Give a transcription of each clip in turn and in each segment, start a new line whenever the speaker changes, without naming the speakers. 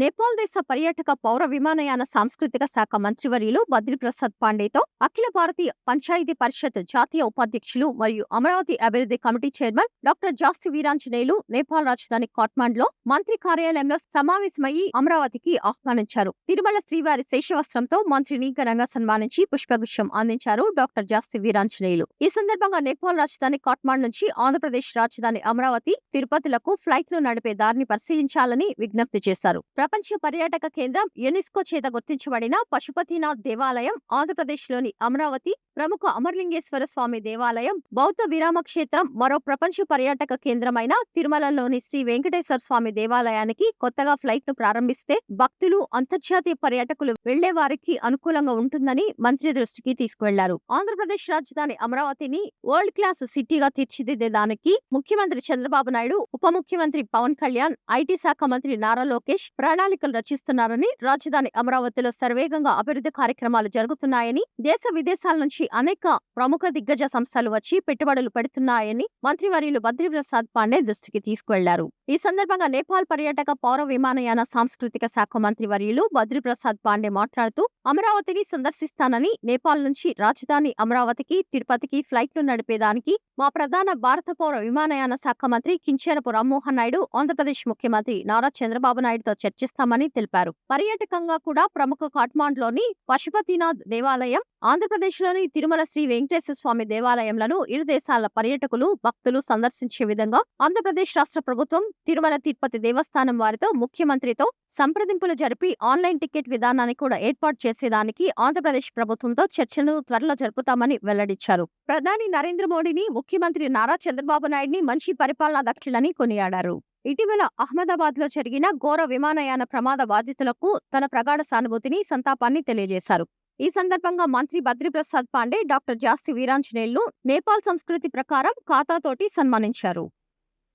నేపాల్ దేశ పర్యాటక పౌర విమానయాన సాంస్కృతిక శాఖ మంత్రివర్యులు బద్రిప్రసాద్ పాండేతో అఖిల భారతీయ పంచాయతీ పరిషత్ జాతీయ ఉపాధ్యక్షులు మరియు అమరావతి అభివృద్ధి committee chairman doctor Jasti Veeranjaneyulu Nepal రాజధాని కాట్మాండ్లో మంత్రి కార్యాలయంలో సమావేశమయ్యి అమరావతికి ఆహ్వానించారు. తిరుమల శ్రీవారి శేషవస్త్రంతో మంత్రిని ఘనంగా సన్మానించి పుష్పగుచ్చం అందించారు డాక్టర్ జాస్తి వీరాంజనేయులు. ఈ సందర్భంగా నేపాల్ రాజధాని కాట్మాండ్ నుంచి ఆంధ్రప్రదేశ్ రాజధాని అమరావతి తిరుపతిలకు ఫ్లైట్లు నడిపే దారిని పరిశీలించాలని విజ్ఞప్తి చేశారు. ప్రపంచ పర్యాటక కేంద్రం యునెస్కో చేత గుర్తించబడిన పశుపతినాథ్ దేవాలయం ఆంధ్రప్రదేశ్లోని అమరావతి ప్రముఖ అమర్లింగేశ్వర స్వామి దేవాలయం బౌద్ధ విరామ క్షేత్రం మరో ప్రపంచ పర్యాటక కేంద్రమైన తిరుమలలోని శ్రీ వెంకటేశ్వర స్వామి దేవాలయానికి కొత్తగా ఫ్లైట్ను ప్రారంభిస్తే భక్తులు అంతర్జాతీయ పర్యాటకులు వెళ్ళే వారికి అనుకూలంగా ఉంటుందని మంత్రి దృష్టికి తీసుకువెళ్ళారు. ఆంధ్రప్రదేశ్ రాజధాని అమరావతిని వరల్డ్ క్లాస్ సిటీగా తీర్చిదిద్దేదానికి ముఖ్యమంత్రి చంద్రబాబు నాయుడు ఉప ముఖ్యమంత్రి పవన్ కళ్యాణ్ ఐటీ శాఖ మంత్రి నారా లోకేష్ ప్రణాళికలు రచిస్తున్నారని రాజధాని అమరావతిలో సర్వేగంగా అభివృద్ధి కార్యక్రమాలు జరుగుతున్నాయని దేశ విదేశాల నుంచి అనేక ప్రముఖ దిగ్గజ సంస్థలు వచ్చి పెట్టుబడులు పెడుతున్నాయని మంత్రివర్యులు బద్రీప్రసాద్ పాండే దృష్టికి తీసుకువెళ్ళారు. ఈ సందర్భంగా నేపాల్ పర్యాటక పౌర విమానయాన సాంస్కృతిక శాఖ మంత్రి వర్యులు బద్రీప్రసాద్ పాండే మాట్లాడుతూ అమరావతిని సందర్శిస్తానని నేపాల్ నుంచి రాజధాని అమరావతికి తిరుపతికి ఫ్లైట్లు నడిపేదానికి మా ప్రధాన భారత పౌర విమానయాన శాఖ మంత్రి కించేరపు రామ్మోహన్ నాయుడు ఆంధ్రప్రదేశ్ ముఖ్యమంత్రి నారా చంద్రబాబు నాయుడుతో చర్చిస్తామని తెలిపారు. పర్యాటకంగా కూడా ప్రముఖ కాట్మాండ్లోని పశుపతినాథ్ దేవాలయం ఆంధ్రప్రదేశ్లోని తిరుమల శ్రీ వెంకటేశ్వర స్వామి దేవాలయంలను ఇరు దేశాల పర్యాటకులు భక్తులు సందర్శించే విధంగా ఆంధ్రప్రదేశ్ రాష్ట్ర ప్రభుత్వం తిరుమల తిరుపతి దేవస్థానం వారితో ముఖ్యమంత్రితో సంప్రదింపులు జరిపి ఆన్లైన్ టికెట్ విధానాన్ని కూడా ఏర్పాటు చేసేదానికి ఆంధ్రప్రదేశ్ ప్రభుత్వంతో చర్చలు త్వరలో జరుపుతామని వెల్లడించారు. ప్రధాని నరేంద్ర మోడీని ముఖ్యమంత్రి నారా చంద్రబాబు నాయుడిని మంచి పరిపాలనా దక్షులని కొనియాడారు. ఇటీవల అహ్మదాబాద్లో జరిగిన ఘోర విమానయాన ప్రమాద బాధితులకు తన ప్రగాఢ సానుభూతిని సంతాపాన్ని తెలియజేశారు. ఈ సందర్భంగా మంత్రి బద్రీప్రసాద్ పాండే డాక్టర్ జాస్తి వీరాంజనేయులు నేపాల్ సంస్కృతి ప్రకారం ఖాతాతోటి సన్మానించారు.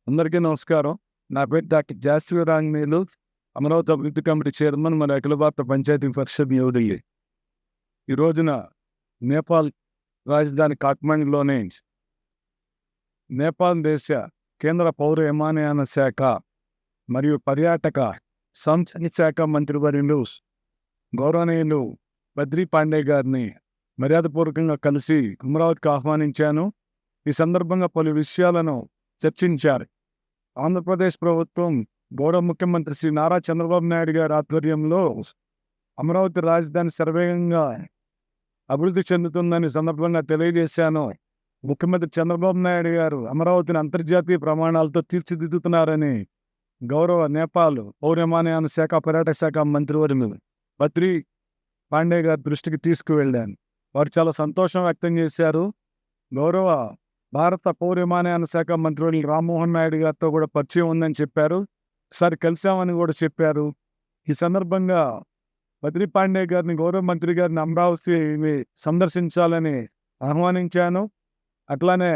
అందరికీ నమస్కారం. నా పేరు డాక్టర్ జాస్వి వీరాంజనేయులు అమరావతి అభివృద్ధి కమిటీ చైర్మన్ మరి అఖిల భారత పంచాయతీ పరిషత్ న్యూఢిల్లీ ఈ రోజున నేపాల్ రాజధాని కాట్మండ్లోనే నేపాల్ దేశ కేంద్ర పౌర విమానయాన శాఖ మరియు పర్యాటక సంస్కృతి శాఖ మంత్రివర్యులు గౌరవనీయులు బద్రీ పాండే గారిని మర్యాదపూర్వకంగా కలిసి అమరావతికి ఆహ్వానించాను. ఈ సందర్భంగా పలు విషయాలను చర్చించారు. ఆంధ్రప్రదేశ్ ప్రభుత్వం గౌరవ ముఖ్యమంత్రి శ్రీ నారా చంద్రబాబు నాయుడు గారి ఆధ్వర్యంలో అమరావతి రాజధాని సర్వేగంగా అభివృద్ధి చెందుతుందని సందర్భంగా తెలియజేశాను. ముఖ్యమంత్రి చంద్రబాబు నాయుడు గారు అమరావతిని అంతర్జాతీయ ప్రమాణాలతో తీర్చిదిద్దుతున్నారని గౌరవ నేపాల్ పౌరమానయాన శాఖ పర్యాటక శాఖ మంత్రివర్యులు బద్రి పాండే గారి దృష్టికి తీసుకువెళ్ళాను వారు చాలా సంతోషం వ్యక్తం చేశారు. గౌరవ భారత పౌరమానయాన శాఖ మంత్రులు రామ్మోహన్ నాయుడు గారితో కూడా పరిచయం ఉందని చెప్పారు. ఒకసారి కలిశామని కూడా చెప్పారు. ఈ సందర్భంగా బద్రి పాండే గారిని గౌరవ మంత్రి గారిని అమరావతి సందర్శించాలని ఆహ్వానించాను. అట్లానే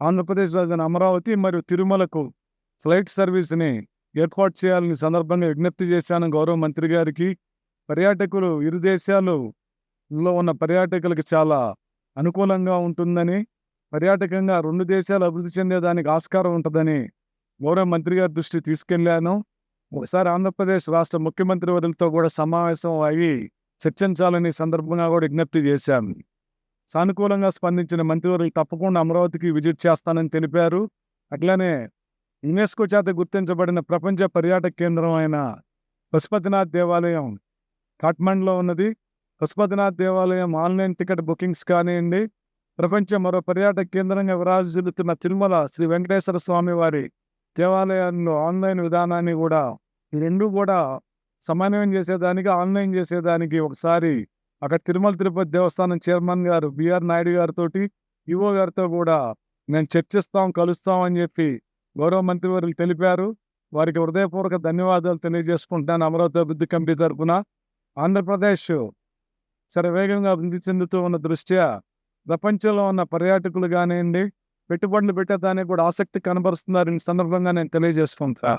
ఆంధ్రప్రదేశ్ రాజధాని అమరావతి మరియు తిరుమలకు ఫ్లైట్ సర్వీస్ని ఏర్పాటు చేయాలని సందర్భంగా విజ్ఞప్తి చేశాను. గౌరవ మంత్రి గారికి. పర్యాటకులు ఇరు దేశాలలో ఉన్న పర్యాటకులకు చాలా అనుకూలంగా ఉంటుందని పర్యాటకంగా రెండు దేశాలు అభివృద్ధి చెందేదానికి ఆస్కారం ఉంటుందని గౌరవ మంత్రి గారి దృష్టి తీసుకెళ్ళాను. ఒకసారి ఆంధ్రప్రదేశ్ రాష్ట్ర ముఖ్యమంత్రి వర్యులతో కూడా సమావేశం అయ్యి చర్చించాలని సందర్భంగా కూడా విజ్ఞప్తి చేశాను. సానుకూలంగా స్పందించిన మంత్రివర్యులు తప్పకుండా అమరావతికి విజిట్ చేస్తానని తెలిపారు. అట్లానే యునెస్కో చేత గుర్తించబడిన ప్రపంచ పర్యాటక కేంద్రం అయిన పశుపతినాథ్ దేవాలయం కాఠ్మండ్లో ఉన్నది. పశుపతినాథ్ దేవాలయం ఆన్లైన్ టికెట్ బుకింగ్స్ కానివ్వండి ప్రపంచ మరో పర్యాటక కేంద్రంగా విరాజిల్లుతున్న తిరుమల శ్రీ వెంకటేశ్వర స్వామి వారి దేవాలయాల్లో ఆన్లైన్ విధానాన్ని కూడా ఈ రెండు కూడా సమన్వయం చేసేదానికి ఆన్లైన్ చేసేదానికి ఒకసారి అక్కడ తిరుమల తిరుపతి దేవస్థానం చైర్మన్ గారు బిఆర్ నాయుడు గారితో ఈవో గారితో కూడా నేను చర్చిస్తాం కలుస్తాం అని చెప్పి గౌరవ మంత్రివర్యులు తెలిపారు. వారికి హృదయపూర్వక ధన్యవాదాలు తెలియజేసుకుంటాను అమరావతి అభివృద్ధి కమిటీ తరఫున ఆంధ్రప్రదేశ్ సరే వేగంగా అభివృద్ధి చెందుతూ ఉన్న దృష్ట్యా ప్రపంచంలో ఉన్న పర్యాటకులు కానివ్వండి పెట్టుబడులు పెట్టేదానికి కూడా ఆసక్తి కనబరుస్తున్నారని సందర్భంగా నేను తెలియజేసుకుంటా